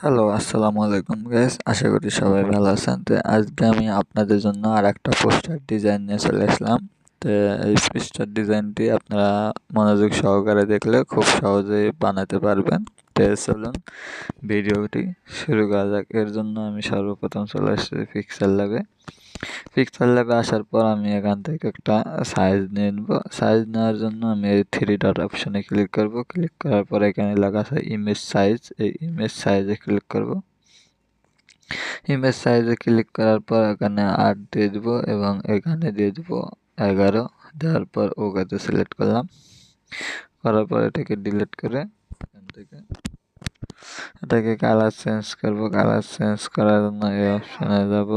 Hello আসসালামু আলাইকুম gas আশা করি সবাই ভালো আছেন। তো আজকে আমি আপনাদের জন্য আর একটা পোস্টার ডিজাইন নিয়ে চলে আসলাম। তো এই পৃষ্ঠার ডিজাইনটি আপনারা মনোযোগ সহকারে দেখলে খুব সহজেই বানাতে পারবেন। তো চলুন, ভিডিওটি শুরু করা যাক। এর জন্য আমি সর্বপ্রথম চলে আসছি পিক্সেল ল্যাবে পিক্সেল ল্যাবে আসার পর আমি এখান থেকে একটা সাইজ নিয়ে নেব। সাইজ নেওয়ার জন্য আমি এই থ্রি ডট অপশানে ক্লিক করব। ক্লিক করার পর এখানে লেখা আছে ইমেজ সাইজ এই ইমেজ সাইজে ক্লিক করব। ইমেজ সাইজে ক্লিক করার পর এখানে আট দিয়ে দেবো এবং এখানে দিয়ে দেবো এগারো, দেওয়ার পর ওকেতে সিলেক্ট করলাম। করার পর এটাকে ডিলিট করে এখান থেকে এটাকে কালার চেঞ্জ করব। কালার চেঞ্জ করার জন্য এই অপশানে যাব।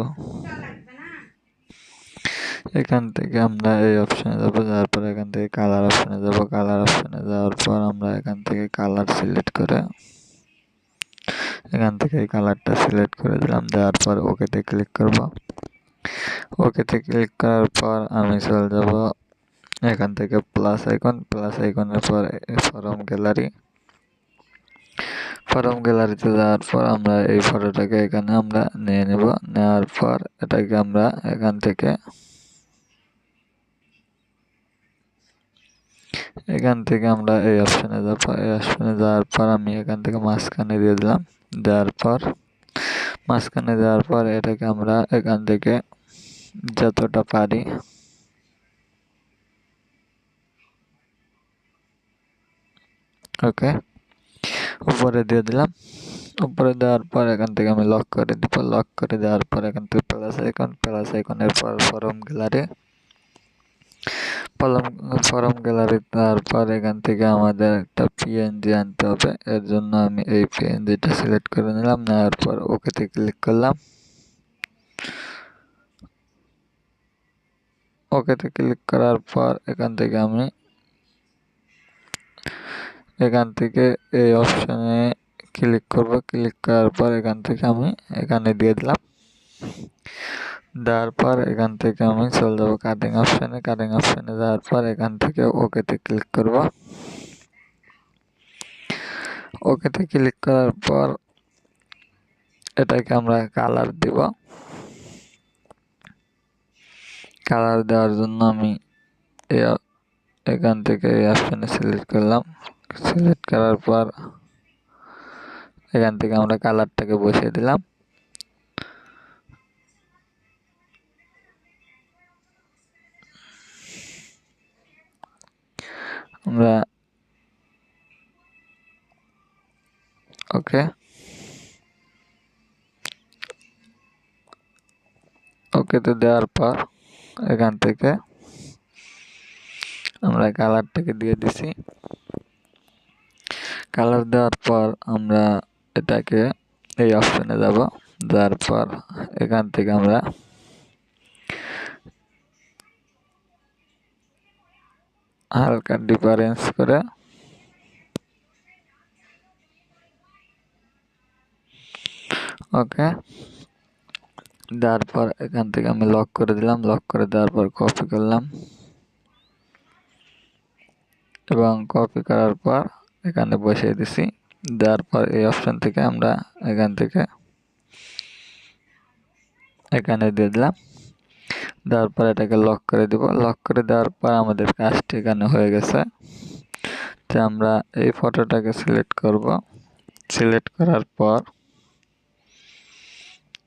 এখান থেকে আমরা এই অপশানে যাব। যাওয়ার পর এখান থেকে কালার অপশানে যাব। কালার অপশানে যাওয়ার পর আমরা এখান থেকে কালার সিলেক্ট করে এখান থেকে কালারটা সিলেক্ট করে দিলাম। দেওয়ার পর ওকেতে ক্লিক করব। ওকেতে ক্লিক করার পর আমি চলে যাব এখান থেকে প্লাস আইকন প্লাস আইকনের পর ফরম গ্যালারি ফরম গ্যালারিতে যাওয়ার পর আমরা এই ফটোটাকে এখানে আমরা নিয়ে নেব। নেওয়ার পর এটাকে আমরা এখান থেকে এখান থেকে আমরা এই অপশানে যাব। এই অপশানে যাওয়ার পর আমি এখান থেকে মাঝখানে দিয়ে দিলাম। দেওয়ার পর, মাঝখানে দেওয়ার পর এটাকে আমরা এখান থেকে যতটা পারি। ওকে উপরে দিয়ে দিলাম। উপরে দেওয়ার পর এখান থেকে আমি লক করে দিব। লক করে দেওয়ার পর এখান থেকে প্লাস আইকন প্লাস আইকনের পর form gallery form form gallery তারপর এখান থেকে আমাদের একটা পিএনজি আনতে হবে। এর জন্য আমি এই পিএনজিটা সিলেক্ট করে নিলাম। নেওয়ার পর ওকেতে ক্লিক করলাম। ওকেতে ক্লিক করার পর এখান থেকে আমি এখান থেকে এই অপশানে ক্লিক করব। ক্লিক করার পর এখান থেকে আমি এখানে দিয়ে দিলাম। দেওয়ার পর এখান থেকে আমি চলে যাব কাটিং অপশানে কাটিং অপশানে যাওয়ার পর এখান থেকে ওকেতে ক্লিক করব। ওকেতে ক্লিক করার পর এটাকে আমরা কালার দিব। কালার দেওয়ার জন্য আমি এখান থেকে এই অপশানে সিলেক্ট করলাম। সিলেক্ট করার পর এখান থেকে আমরা কালারটাকে বসিয়ে দিলাম। আমরা ওকে ওকেতে দেওয়ার পর এখান থেকে আমরা কালারটাকে দিয়ে দিছি কালার দেওয়ার পর আমরা এটাকে এই অপশানে যাব যাওয়ার পর এখান থেকে আমরা হালকা ডিফারেন্স করে ওকে দেওয়ার পর এখান থেকে আমি লক করে দিলাম। লক করে দেওয়ার পর কপি করলাম। এবং কপি করার পর এখানে বসিয়ে দিছি। দেওয়ার পর এই অপশান থেকে আমরা এখান থেকে এখানে দিয়ে দিলাম। দেওয়ার পর এটাকে লক করে দিব। লক করে দেওয়ার পর আমাদের কাজটি এখানে হয়ে গেছে। তো আমরা এই ফটোটাকে সিলেক্ট করব। সিলেক্ট করার পর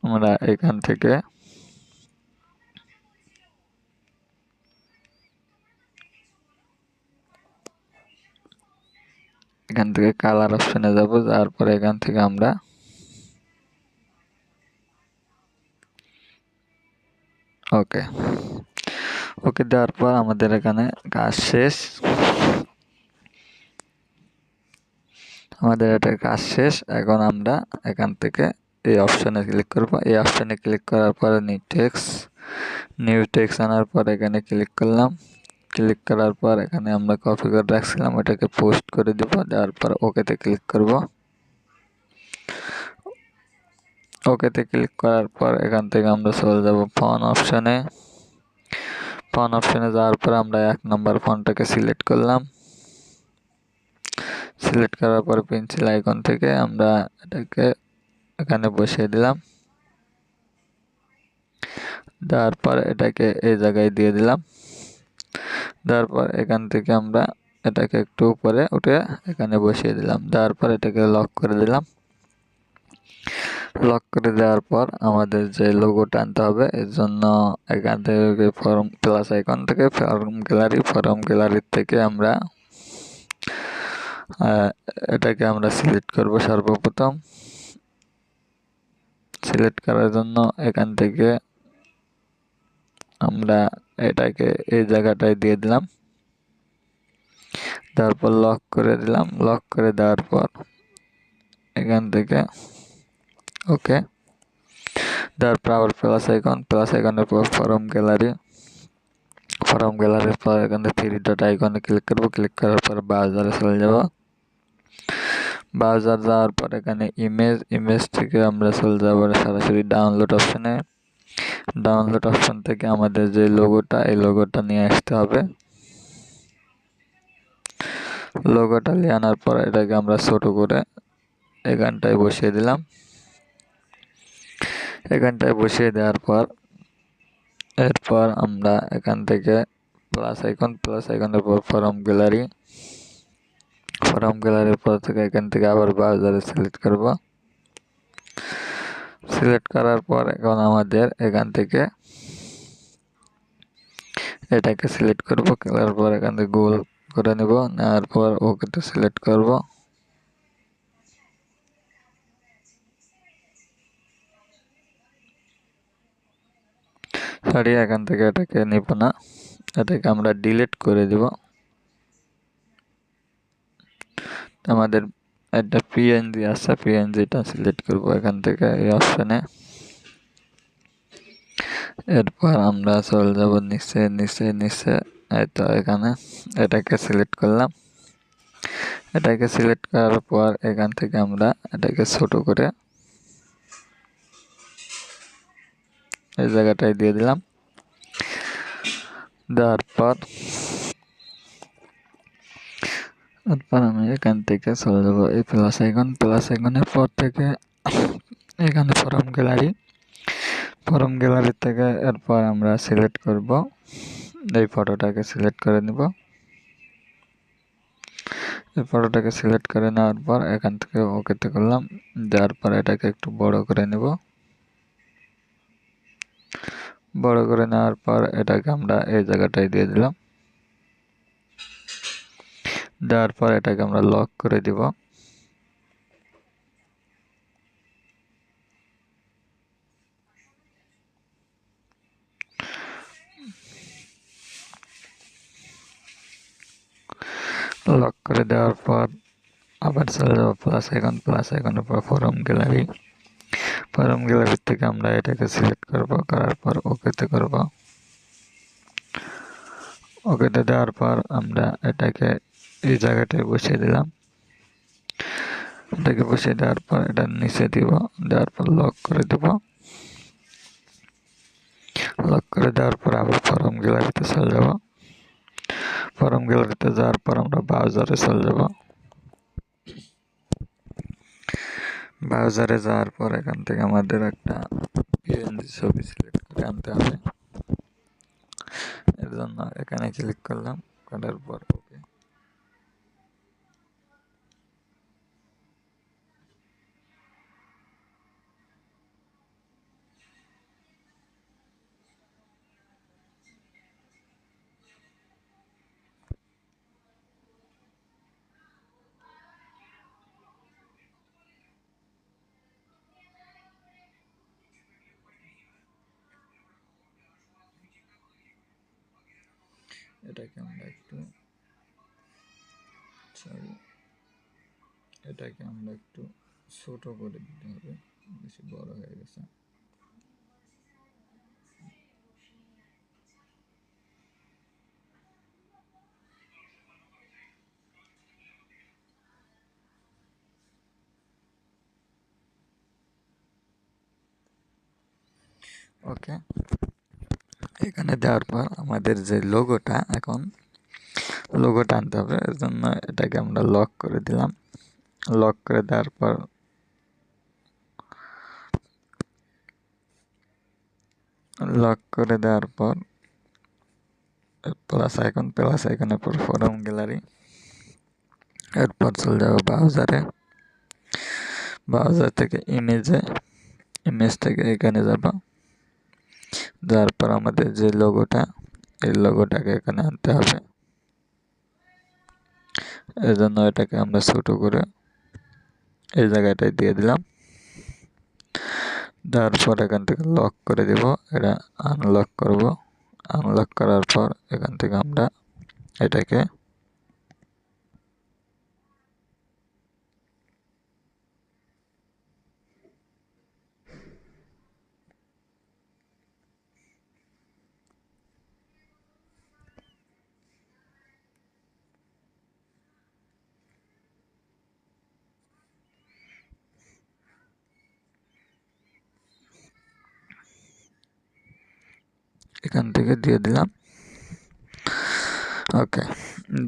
আমরা এখান থেকে এখান থেকে কালার অপশানে যাব যাওয়ার পরে এখান থেকে আমরা ওকে ওকে দেওয়ার পর আমাদের এখানে কাজ শেষ। আমাদের এটা কাজ শেষ। এখন আমরা এখান থেকে এই অপশানে ক্লিক করব। এই অপশানে ক্লিক করার পরে নিউ টেক্স নিউ টেক্স আনার পর এখানে ক্লিক করলাম। ক্লিক করার পর এখানে আমরা কপি করে রাখছিলাম, ওটাকে পোস্ট করে দেব, দেওয়ার পর ওকেতে ক্লিক করব। ওকেতে ক্লিক করার পর এখান থেকে আমরা চলে যাব ফোন অপশানে ফোন অপশানে যাওয়ার পর আমরা এক নম্বর ফোনটাকে সিলেক্ট করলাম। সিলেক্ট করার পর পেন্সিল আইকন থেকে আমরা এটাকে এখানে বসিয়ে দিলাম। দেওয়ার পর এটাকে এই জায়গায় দিয়ে দিলাম। দেওয়ার পর এখান থেকে আমরা এটাকে একটু উপরে উঠে এখানে বসিয়ে দিলাম। দেওয়ার পর এটাকে লক করে দিলাম। লক করে দেওয়ার পর আমাদের যে লোগোটা আনতে হবে, এর জন্য এখান থেকে ফর্ম প্লাস আইকন থেকে ফর্ম গ্যালারি ফর্ম গ্যালারির থেকে আমরা এটাকে আমরা সিলেক্ট করব সর্বপ্রথম। সিলেক্ট করার জন্য এখান থেকে আমরা এটাকে এই জায়গাটায় দিয়ে দিলাম। তারপর লক করে দিলাম। লক করে দেওয়ার পর এখান থেকে ওকে তারপর আবার প্লাস আইকন প্লাস আইকনের পর ফরম গ্যালারি ফরম গ্যালারির পর এখানে থ্রি ডট আইকনে ক্লিক করব। ক্লিক করার পর ব্রাউজারে চলে যাব। ব্রাউজার যাওয়ার পর এখানে ইমেজ ইমেজ থেকে আমরা চলে যাব সরাসরি ডাউনলোড অপশানে ডাউনলোড অপশান থেকে আমাদের যে লোগোটা এই লোগোটা নিয়ে আসতে হবে। লোগোটা নিয়ে আনার পর এটাকে আমরা ছোট করে এখানটায় বসিয়ে দিলাম। এখানটায় বসিয়ে দেওয়ার পর, এরপর আমরা এখান থেকে প্লাস আইকন প্লাস আইকনের পর ফরম গ্যালারি ফরম গ্যালারির পর থেকে এখান থেকে আবার ব্রাউজারে সিলেক্ট করব। সিলেক্ট করার পর এখন আমাদের এখান থেকে এটাকে সিলেক্ট করব। করার পর এখান থেকে গোল করে নেব। নেওয়ার পর ওকেতে সিলেক্ট করব। সরিয়ে এখান থেকে এটাকে নিব না। এটাকে আমরা ডিলিট করে দিব। আমাদের একটা পিএনজি আছে পিএনজিটা সিলেক্ট করব এখান থেকে এই অপশানে এরপর আমরা চলে যাব নিচে নিচে নিচে, এই তো এখানে এটাকে সিলেক্ট করলাম। এটাকে সিলেক্ট করার পর এখান থেকে আমরা এটাকে ছোট করে এই জায়গাটায় দিয়ে দিলাম। দেওয়ার পর তারপর আমি এখান থেকে চলে যাব। এই প্লাস আইকন প্লাস আইকনের পর থেকে এখানে ফরম গ্যালারি ফরম গ্যালারি থেকে এরপর আমরা সিলেক্ট করব। এই ফটোটাকে সিলেক্ট করে নিব। এই ফটোটাকে সিলেক্ট করে নেওয়ার পর এখান থেকে ওকেতে করলাম। দেওয়ার পর এটাকে একটু বড় করে নেব। বড় করে নেওয়ার পর এটাকে আমরা এই জায়গাটায় দিয়ে দিলাম। দেওয়ার পর এটাকে আমরা লক করে দিব। লক করে দেওয়ার পর আবার চলে যাব প্লাস আইকন প্লাস আইকনের পর ফরম গ্যালারি ফরম গ্যালারি থেকে আমরা এটাকে সিলেক্ট করব, করার পর ওকেতে করব। ওকেতে দেওয়ার পর আমরা এটাকে এই জায়গাটায় বসিয়ে দিলাম। এটাকে বসিয়ে দেওয়ার পর এটা নিচে দিব, দেওয়ার পর লক করে দিব। লক করে দেওয়ার পর আবার ফরম গ্যালারিতে চলে যাব। ফরম গ্যালারিতে যাওয়ার পর আমরা ব্রাউজারে চলে যাব। ব্রাউজারে যাওয়ার পর এখান থেকে আমাদের একটা পিএনজি ছবি সিলেক্ট করে আনতে হবে। এর জন্য এখানে ক্লিক করলাম, করার পর এটাকে আমরা একটু সরি এটাকে আমরা একটু ছোট করে দিতে হবে, বেশি বড় হয়ে গেছে। ওকে এখানে দেওয়ার পর আমাদের যে লোগোটা এখন লোগোটা আনতে হবে। এর জন্য এটাকে আমরা লক করে দিলাম। লক করে দেওয়ার পর লক করে দেওয়ার পর প্লাস আইকন প্লাস আইকনের পর ফোরাম গ্যালারি এরপর চলে যাব ব্রাউজারে ব্রাউজার থেকে ইমেজে ইমেজ থেকে এখানে যাব। যার পর আমাদের যে লোগোটা এই লোগোটাকে এখানে আনতে হবে। এই জন্য এটাকে আমরা ছোটো করে এই জায়গাটায় দিয়ে দিলাম। তারপর এখান থেকে লক করে দিব। এটা আনলক করব। আনলক করার পর এখান থেকে আমরা এটাকে এখান থেকে দিয়ে দিলাম। ওকে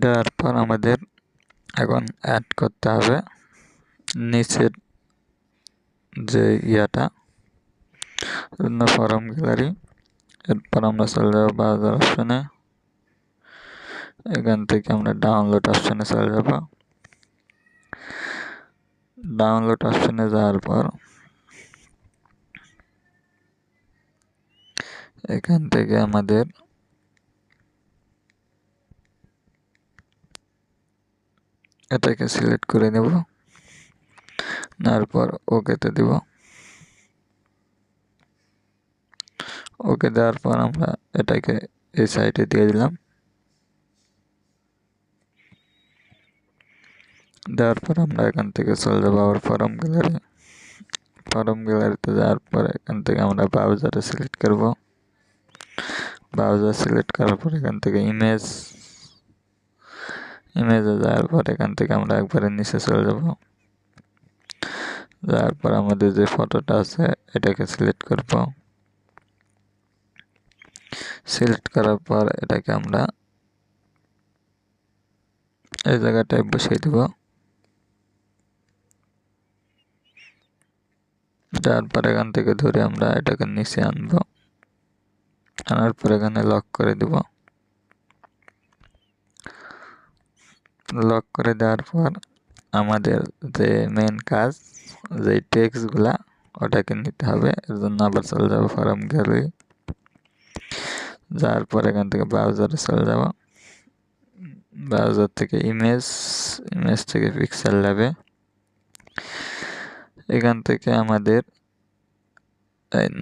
দেওয়ার পর আমাদের এখন অ্যাড করতে হবে নিচের যে ইয়াটা ফরম গ্যালারি এরপর আমরা চলে যাব বাজার অপশনে এখান থেকে আমরা ডাউনলোড অপশানে চলে যাব। ডাউনলোড অপশানে যাওয়ার পর এখান থেকে আমাদের এটাকে সিলেক্ট করে নেব। নেওয়ার পর ওকেতে দিব। ওকে দেওয়ার পর আমরা এটাকে এই সাইডে দিয়ে দিলাম। দেওয়ার পর আমরা এখান থেকে চলে যাব আবার ফরম গ্যালারি ফরম গ্যালারিতে যাওয়ার পর এখান থেকে আমরা ব্রাউজারে সিলেক্ট করব। ব্রাউজার সিলেক্ট করার পর এখান থেকে ইমেজ ইমেজে যাওয়ার পর এখান থেকে আমরা একবারে নিচে চলে যাব। যাওয়ার পর আমাদের যে ফটোটা আছে, এটাকে সিলেক্ট করব। সিলেক্ট করার পর এটাকে আমরা এই জায়গাটায় বসিয়ে দেব। যাওয়ার পর এখান থেকে ধরে আমরা এটাকে নিচে আনব। আনার পর এখানে লক করে দেব। লক করে দেওয়ার পর আমাদের যে মেন কাজ, যে টেক্সটগুলা ওটাকে নিতে হবে। এর জন্য আবার চলে যাব ফরম গ্যালারি যাওয়ার পর এখান থেকে ব্রাউজারে চলে যাব। ব্রাউজার থেকে ইমেজ ইমেজ থেকে পিক্সেল ল্যাবে এখান থেকে আমাদের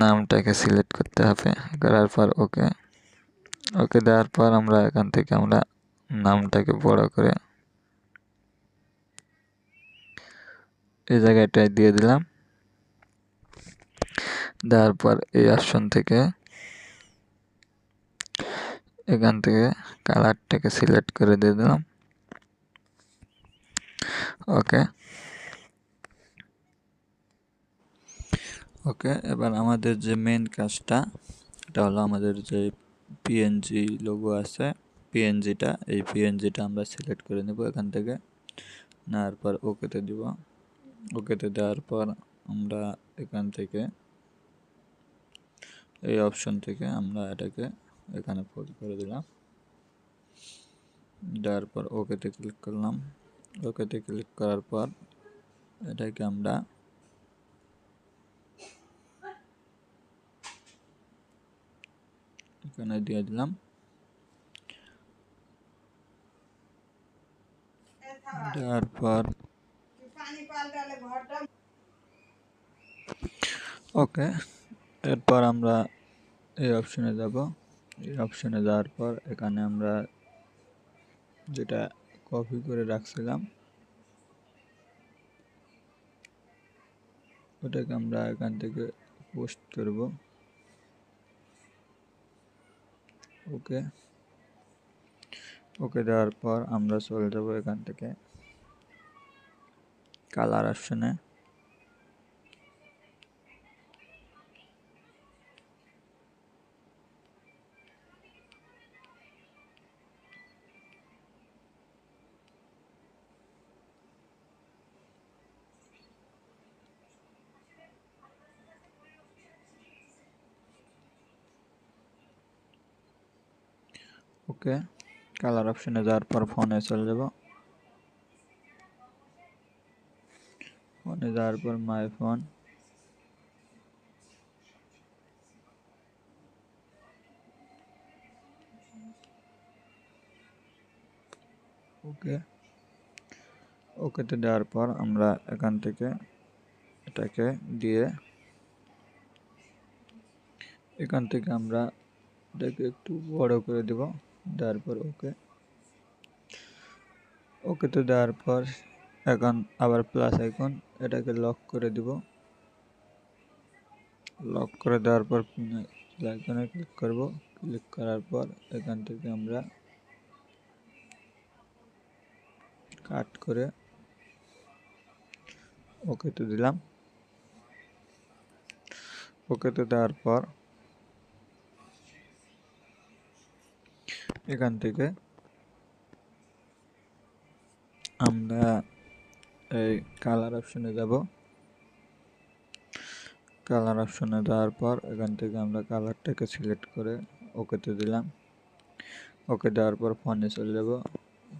নামটাকে সিলেক্ট করতে হবে। করার পর ওকে ওকে দেওয়ার পর আমরা এখান থেকে আমরা নামটাকে বড় করে এই জায়গাটায় দিয়ে দিলাম। দেওয়ার পর এই অপশন থেকে এখান থেকে কালারটাকে সিলেক্ট করে দিয়ে দিলাম। ওকে ওকে, এবার আমাদের যে মেন কাজটা, এটা হলো আমাদের যে পিএনজি লোগো আছে পিএনজিটা এই পিএনজিটা আমরা সিলেক্ট করে নেব এখান থেকে। নেওয়ার পর ওকেতে দিব। ওকেতে দেওয়ার পর আমরা এখান থেকে, এই অপশন থেকে আমরা এটাকে এখানে ফোল্ড করে দিলাম। দেওয়ার পর ওকেতে ক্লিক করলাম। ওকেতে ক্লিক করার পর এটাকে আমরা এখানে দিয়ে দিলাম। দেওয়ার পর ওকে, এরপর আমরা এই অপশনে যাব। এই অপশনে যাওয়ার পর এখানে আমরা যেটা কপি করে রাখছিলাম, ওটাকে আমরা এখান থেকে পোস্ট করব। ওকে। ওকে দেওয়ার পর আমরা চলে যাব এখান থেকে। কালার অপশনে। ওকে কালার অপশনে যাওয়ার পর ফোনে চলে যাব ফোনে যাওয়ার পর মাই ফোন ওকে ওকেতে দেওয়ার পর আমরা এখান থেকে এটাকে দিয়ে এখান থেকে আমরা এটাকে একটু বড় করে দেব দেওয়ার পর ওকে। ওকেতে দেওয়ার পর এখন আবার প্লাস আইকন এটাকে লক করে দিব। লক করে দেওয়ার পর আইকনে ক্লিক করব। ক্লিক করার পর এখান থেকে আমরা কাট করে ওকেতে দিলাম। ওকেতে দেওয়ার পর এখান থেকে। আমরা এই কালার অপশনে যাব। কালার অপশনে যাওয়ার পর এখান থেকে আমরা কালারটাকে সিলেক্ট করে ওকেতে দিলাম। ওকে দেওয়ার পর ফোনে চলে যাব।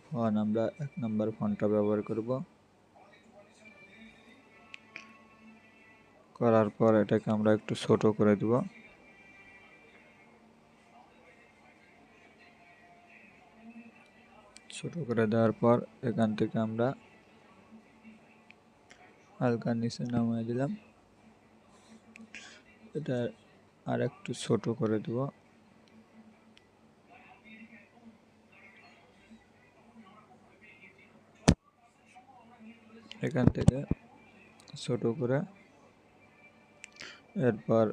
ফোন আমরা এক নম্বর ফোনটা ব্যবহার করব। করার পর এটাকে আমরা একটু ছোট করে দিব। ছোট করে দেওয়ার পর এখান থেকে আমরা হালকা নিচে নামিয়ে দিলাম। এটা আর একটু ছোট করে দেব। এখান থেকে ছোট করে এরপর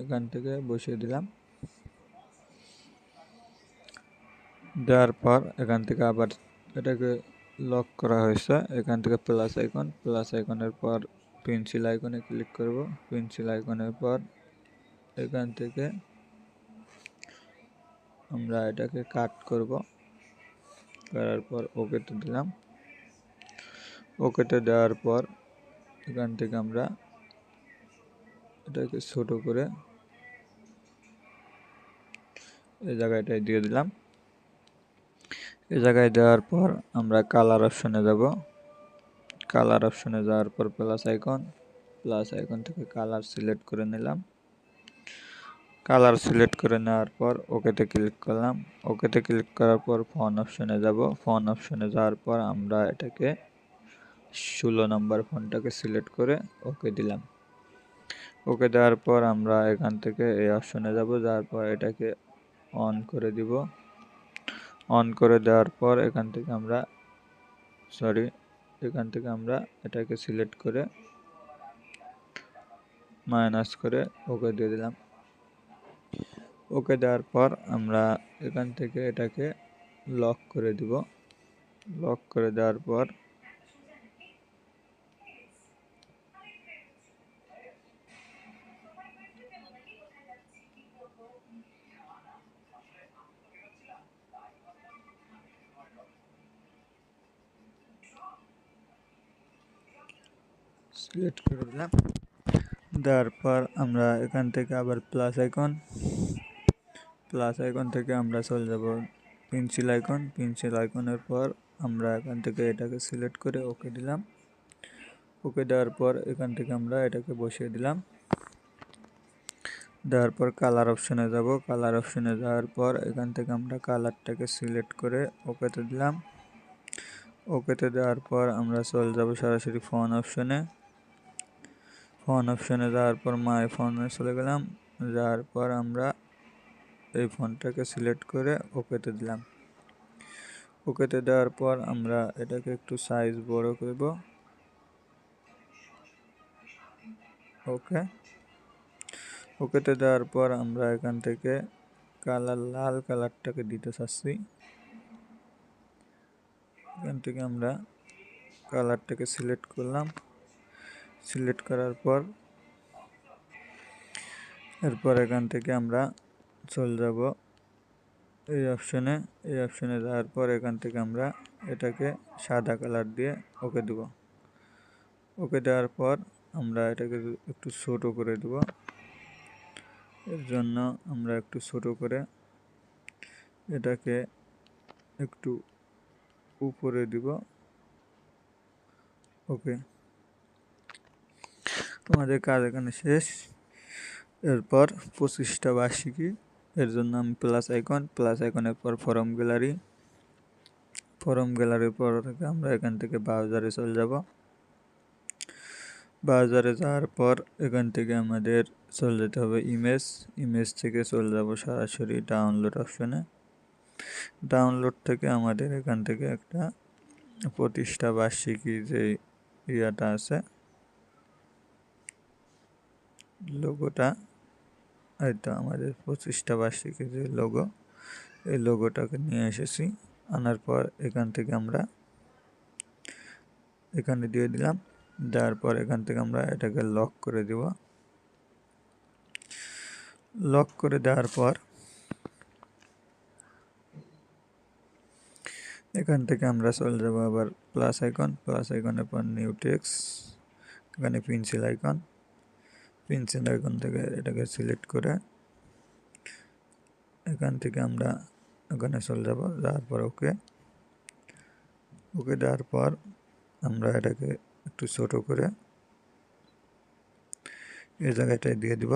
এখান থেকে বসিয়ে দিলাম। দেওয়ার পর এখান থেকে আবার এটাকে লক করা হয়েছে। এখান থেকে প্লাস আইকন প্লাস আইকনের পর পেন্সিল আইকনে ক্লিক করব। পেন্সিল আইকনের পর এখান থেকে আমরা এটাকে কাট করব। করার পর ওকেতে দিলাম। ওকেতে দেওয়ার পর এখান থেকে আমরা এটাকে ছোট করে এই জায়গাটায় দিয়ে দিলাম। এই জায়গায় দেওয়ার পর আমরা কালার অপশনে যাব। কালার অপশনে যাওয়ার পর প্লাস আইকন প্লাস আইকন থেকে কালার সিলেক্ট করে নিলাম। কালার সিলেক্ট করে নেওয়ার পর ওকেতে ক্লিক করলাম। ওকেতে ক্লিক করার পর ফোন অপশনে যাব। ফোন অপশনে যাওয়ার পর আমরা এটাকে ষোলো নম্বর ফোনটাকে সিলেক্ট করে ওকে দিলাম। ওকে দেওয়ার পর আমরা এখান থেকে এই অপশনে যাব। যাওয়ার পর এটাকে অন করে দিব। অন করে দেওয়ার পর এখান থেকে আমরা সরি এখান থেকে আমরা এটাকে সিলেক্ট করে মাইনাস করে ওকে দিয়ে দিলাম। ওকে দেওয়ার পর আমরা এখান থেকে এটাকে লক করে দিব। লক করে দেওয়ার পর সিলেক্ট করে দিলাম দেওয়ার পর আমরা এখান থেকে আবার প্লাস আইকন প্লাস আইকন থেকে আমরা চলে যাব পেন্সিল আইকন পেন্সিল আইকনের পর আমরা এখান থেকে এটাকে সিলেক্ট করে ওকে দিলাম। ওকে দেওয়ার পর এখান থেকে আমরা এটাকে বসিয়ে দিলাম। দেওয়ার পর কালার অপশনে যাব। কালার অপশনে যাওয়ার পর এখান থেকে আমরা কালারটাকে সিলেক্ট করে ওকেতে দিলাম। ওকেতে দেওয়ার পর আমরা চলে যাব সরাসরি ফোন অপশনে ফোন অপশনে যাওয়ার পর মাই ফোনে চলে গেলাম। যাওয়ার পর আমরা এই ফোনটাকে সিলেক্ট করে ওকেতে দিলাম। ওকেতে দেওয়ার পর আমরা এটাকে একটু সাইজ বড় করব। ওকে ওকেতে দেওয়ার পর আমরা এখান থেকে কালার লাল কালারটাকে দিতে চাচ্ছি। এখান থেকে আমরা কালারটাকে সিলেক্ট করলাম। সিলেক্ট করার পর, এরপর এখান থেকে আমরা চলে যাব এই অপশনে এই অপশনে যাওয়ার পর এখান থেকে আমরা এটাকে সাদা কালার দিয়ে ওকে দেব। ওকে দেওয়ার পর আমরা এটাকে একটু ছোট করে দেব। এর জন্য আমরা একটু ছোট করে এটাকে একটু উপরে দিব। ওকে। আমাদের কাজ এখানে শেষ। এরপর পঁচিশটা বার্ষিকী, এর জন্য আমি প্লাস আইকন প্লাস আইকনের পর ফরম গ্যালারি ফরম গ্যালারির পর থেকে আমরা এখান থেকে ব্রাউজারে চলে যাব। ব্রাউজারে যাওয়ার পর এখান থেকে আমাদের চলে যেতে হবে ইমেজ। ইমেজ থেকে চলে যাব সরাসরি ডাউনলোড অপশনে ডাউনলোড থেকে আমাদের এখান থেকে একটা প্রতিষ্ঠা বার্ষিকী যে ইয়াটা আছে লোগোটা এই তো আমাদের পঁচিশটা বার্ষিকী যে লোগো, এই লোগোটাকে নিয়ে এসেছি। আনার পর এখান থেকে আমরা এখানে দিয়ে দিলাম। দেওয়ার পর এখান থেকে আমরা এটাকে লক করে দেব। লক করে দেওয়ার পর এখান থেকে আমরা চলে যাব আবার প্লাস আইকন প্লাস আইকনের পর নিউ টেক্স এখানে পেন্সিল আইকন পেন্সিল আইকন থেকে এটাকে সিলেক্ট করে এখান থেকে আমরা ওখানে চলে যাব, যাওয়ার পর ওকে ওকে দেওয়ার পর আমরা এটাকে একটু ছোট করে এই জায়গাটায় দিয়ে দিব।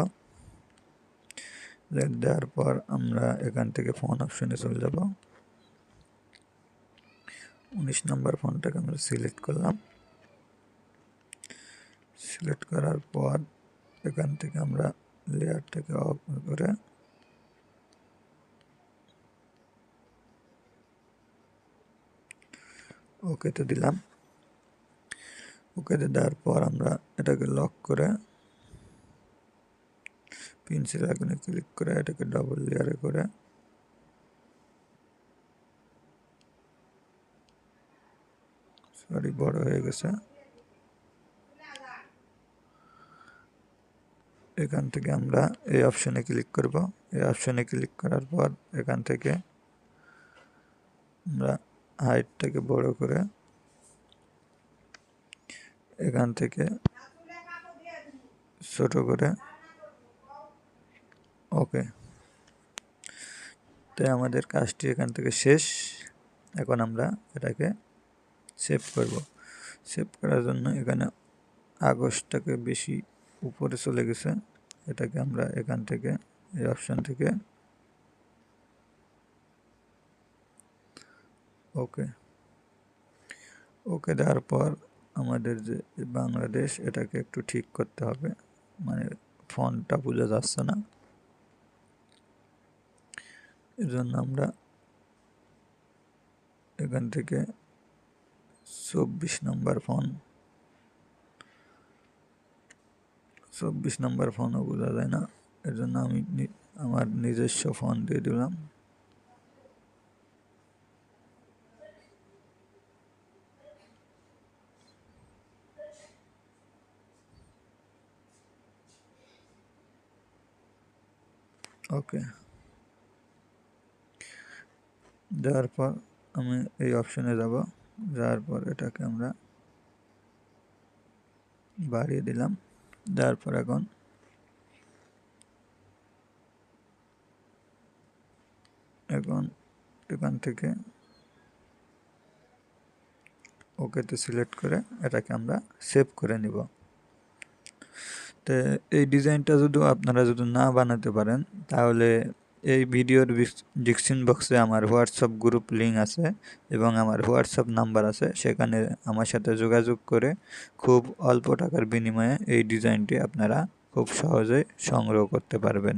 দেওয়ার পর আমরা এখান থেকে ফোন অপশনে চলে যাব। উনিশ নম্বর ফোনটাকে আমরা সিলেক্ট করলাম। সিলেক্ট করার পর এখান থেকে আমরা লেয়ারটাকে অফ করে ওকেতে দিলাম। ওকেতে দেওয়ার পর আমরা এটাকে লক করে পেন্সিল আগুনে ক্লিক করে এটাকে ডবল লেয়ারে করে সরি বড় হয়ে গেছে। এখান থেকে আমরা এই অপশনে ক্লিক করব। এই অপশনে ক্লিক করার পর এখান থেকে আমরা হাইটটাকে বড় করে এখান থেকে ছোট করে ওকে তাই আমাদের কাজটি এখান থেকে শেষ। এখন আমরা এটাকে সেভ করব। সেভ করার জন্য এখানে আগস্টটাকে বেশি উপরে চলে গেছে। এটাকে আমরা এখান থেকে, এই অপশান থেকে। ওকে ওকে দেওয়ার পর আমাদের যে বাংলাদেশ, এটাকে একটু ঠিক করতে হবে। মানে ফোনটা বোঝা যাচ্ছে না। এর জন্য আমরা এখান থেকে চব্বিশ নম্বর ফোন চব্বিশ নম্বর ফোনও বোঝা যায় না। এর জন্য আমি আমার নিজস্ব ফোন দিয়ে দিলাম। ওকে। দেওয়ার পর আমি এই অপশনে যাব। যাওয়ার পর এটাকে আমরা বাড়িয়ে দিলাম। দেওয়ার পর এখন। এখন এখান থেকে ওকেতে সিলেক্ট করে এটাকে আমরা সেভ করে নিব। তো এই ডিজাইনটা যদি আপনারা যদি না বানাতে পারেন, তাহলে এই ভিডিওর ডিসক্রিপশন বক্সে আমার হোয়াটসঅ্যাপ গ্রুপ লিঙ্ক আছে এবং আমার হোয়াটসঅ্যাপ নাম্বার আছে। সেখানে আমার সাথে যোগাযোগ করে খুব অল্প টাকার বিনিময়ে এই ডিজাইনটি আপনারা খুব সহজে সংগ্রহ করতে পারবেন।